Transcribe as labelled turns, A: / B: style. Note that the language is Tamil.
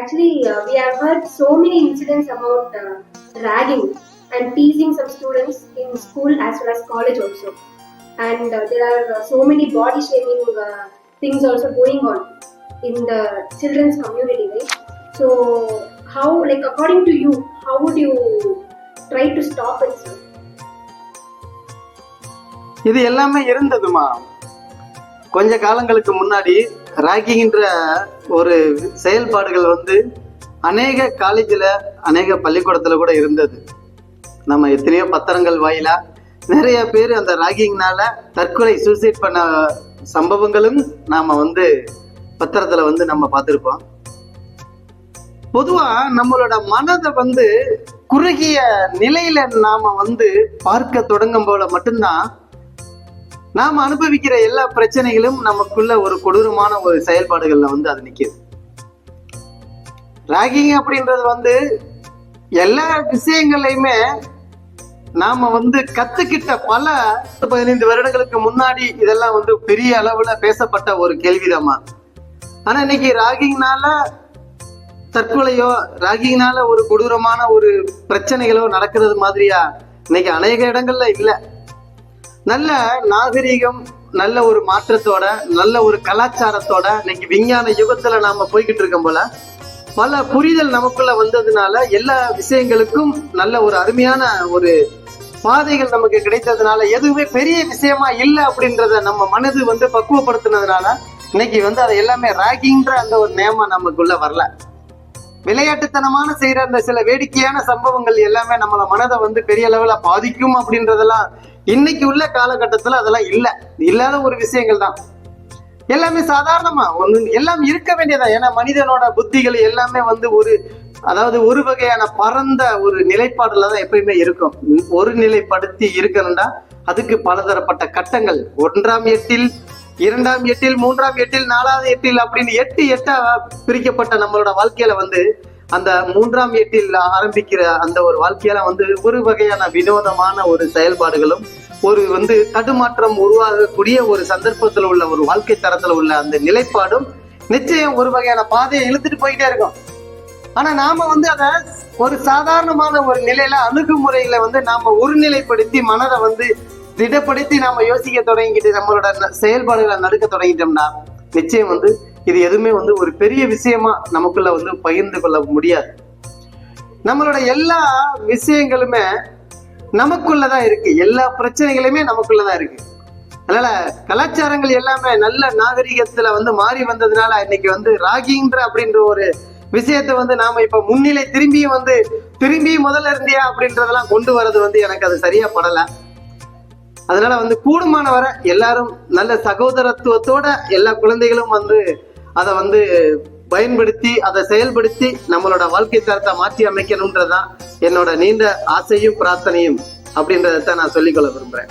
A: Actually, uh, we have heard so many incidents about uh, ragging and teasing some students in school as well as college also. And uh, there are uh, so many body shaming uh, things also going on in the children's community, right? So, how, like, according to you, how would you try to stop it, sir?
B: இது எல்லாமே இருந்ததுமா கொஞ்ச காலங்களுக்கு முன்னாடி ராகிங்கிற ஒரு செயல்பாடுகள் வந்து அநேக காலேஜில் அநேக பள்ளிக்கூடத்தில் கூட இருந்தது. நம்ம எத்தனையோ பத்திரங்கள் வாயிலா நிறைய பேர் அந்த ராகிங்னால தற்கொலை சூசைட் பண்ண சம்பவங்களும் நாம் வந்து பத்திரத்தில் வந்து நம்ம பார்த்துருப்போம். பொதுவாக நம்மளோட மனதை வந்து குறுகிய நிலையில நாம வந்து பார்க்க தொடங்கும் போல மட்டும்தான் நாம அனுபவிக்கிற எல்லா பிரச்சனைகளும் நமக்குள்ள ஒரு கொடூரமான ஒரு செயல்பாடுகள்ல வந்து அது நிக்குது. ராகிங் அப்படின்றது வந்து எல்லா விஷயங்களையுமே நாம வந்து கத்துக்கிட்ட பல பதினைந்து வருடங்களுக்கு முன்னாடி இதெல்லாம் வந்து பெரிய அளவுல பேசப்பட்ட ஒரு கேள்விதமா ஆனா இன்னைக்கு ராகிங்னால தற்கொலையோ ராகிங்னால ஒரு கொடூரமான ஒரு பிரச்சனைகளோ நடக்கிறது மாதிரியா இன்னைக்கு அநேக இடங்கள்ல இல்லை. நல்ல நாகரீகம் நல்ல ஒரு மாற்றத்தோட நல்ல ஒரு கலாச்சாரத்தோட இன்னைக்கு விஞ்ஞான யுகத்துல நாம போய்கிட்டு இருக்கோம் போல. பல புரிதல் நமக்குள்ள வந்ததுனால எல்லா விஷயங்களுக்கும் நல்ல ஒரு அருமையான ஒரு பாதைகள் நமக்கு கிடைத்ததுனால எதுவுமே பெரிய விஷயமா இல்லை அப்படின்றத நம்ம மனது வந்து பக்குவப்படுத்தினதுனால இன்னைக்கு வந்து அது எல்லாமே ராகிங்ற அந்த ஒரு நேமா நமக்குள்ள வரல. விளையாட்டுத்தனமான செய்யற அந்த சில வேடிக்கையான சம்பவங்கள் எல்லாமே நம்மள மனதை வந்து பெரிய லெவல பாதிக்கும் அப்படின்றதெல்லாம் இன்னைக்கு உள்ள காலகட்டத்துல அதெல்லாம் இல்ல. இல்லாத ஒரு விஷயங்கள் தான். எல்லாமே சாதாரணமா. ஒண்ணு எல்லாம் இருக்க வேண்டியதா ஏன்னா மனிதனோட புத்திகள் எல்லாமே வந்து ஒரு அதாவது ஒரு வகையான பரந்த ஒரு நிலைப்பாடுல தான் எப்பயுமே இருக்கும். ஒரு நிலைப்படுத்தி இருக்கணும்னா அதுக்கு பலதரப்பட்ட கட்டங்கள். ஒன்றாம் எட்டில் இரண்டாம் எட்டில் மூன்றாம் எட்டில் நாலாவது எட்டில் அப்படின்னு எட்டு எட்டா பிரிக்கப்பட்ட நம்மளோட வாழ்க்கையில வந்து அந்த மூன்றாம் எட்டில் ஆரம்பிக்கிற அந்த ஒரு வாழ்க்கையில வந்து ஒரு வகையான வினோதமான ஒரு செயல்பாடுகளும் ஒரு வந்து தடுமாற்றம் உருவாகக்கூடிய ஒரு சந்தர்ப்பத்துல உள்ள ஒரு வாழ்க்கை தரத்துல உள்ள அந்த நிலைப்பாடும் நிச்சயம் ஒரு வகையான பாதையை இழுத்துட்டு போயிட்டே இருக்கும். ஆனா நாம வந்து அதை ஒரு சாதாரணமான ஒரு நிலையில அணுகுமுறையில வந்து நாம ஒருநிலைப்படுத்தி மனதை வந்து திடப்படுத்தி நாம யோசிக்க தொடங்கிட்டு நம்மளோட ந- செயல்பாடுகளை நடுக்க தொடங்கிட்டோம்னா நிச்சயம் வந்து இது எதுவுமே வந்து ஒரு பெரிய விஷயமா நமக்குள்ள வந்து பகிர்ந்து கொள்ள முடியாது. நம்மளோட எல்லா விஷயங்களுமே நமக்குள்ளதான் இருக்கு. எல்லா பிரச்சனைகளுமே நமக்குள்ளதான் இருக்கு. அதனால கலாச்சாரங்கள் எல்லாமே நல்ல நாகரிகத்துல வந்து மாறி வந்ததுனால இன்னைக்கு வந்து ராகின்ற அப்படின்ற ஒரு விஷயத்தை வந்து நாம இப்ப முன்னிலை திரும்பியும் வந்து திரும்பி முதல்ல இருந்தியா அப்படின்றதெல்லாம் கொண்டு வர்றது வந்து எனக்கு அது சரியா படலை. அதனால வந்து கூடுமானவரை எல்லாரும் நல்ல சகோதரத்துவத்தோட எல்லா குழந்தைகளும் வந்து அதை வந்து பயன்படுத்தி அதை செயல்படுத்தி நம்மளோட வாழ்க்கை தரத்தை மாற்றி அமைக்கணும்ன்றதுதான் என்னோட நீண்ட ஆசையும் பிரார்த்தனையும் அப்படின்றத நான் சொல்லிக்கொள்ள விரும்புறேன்.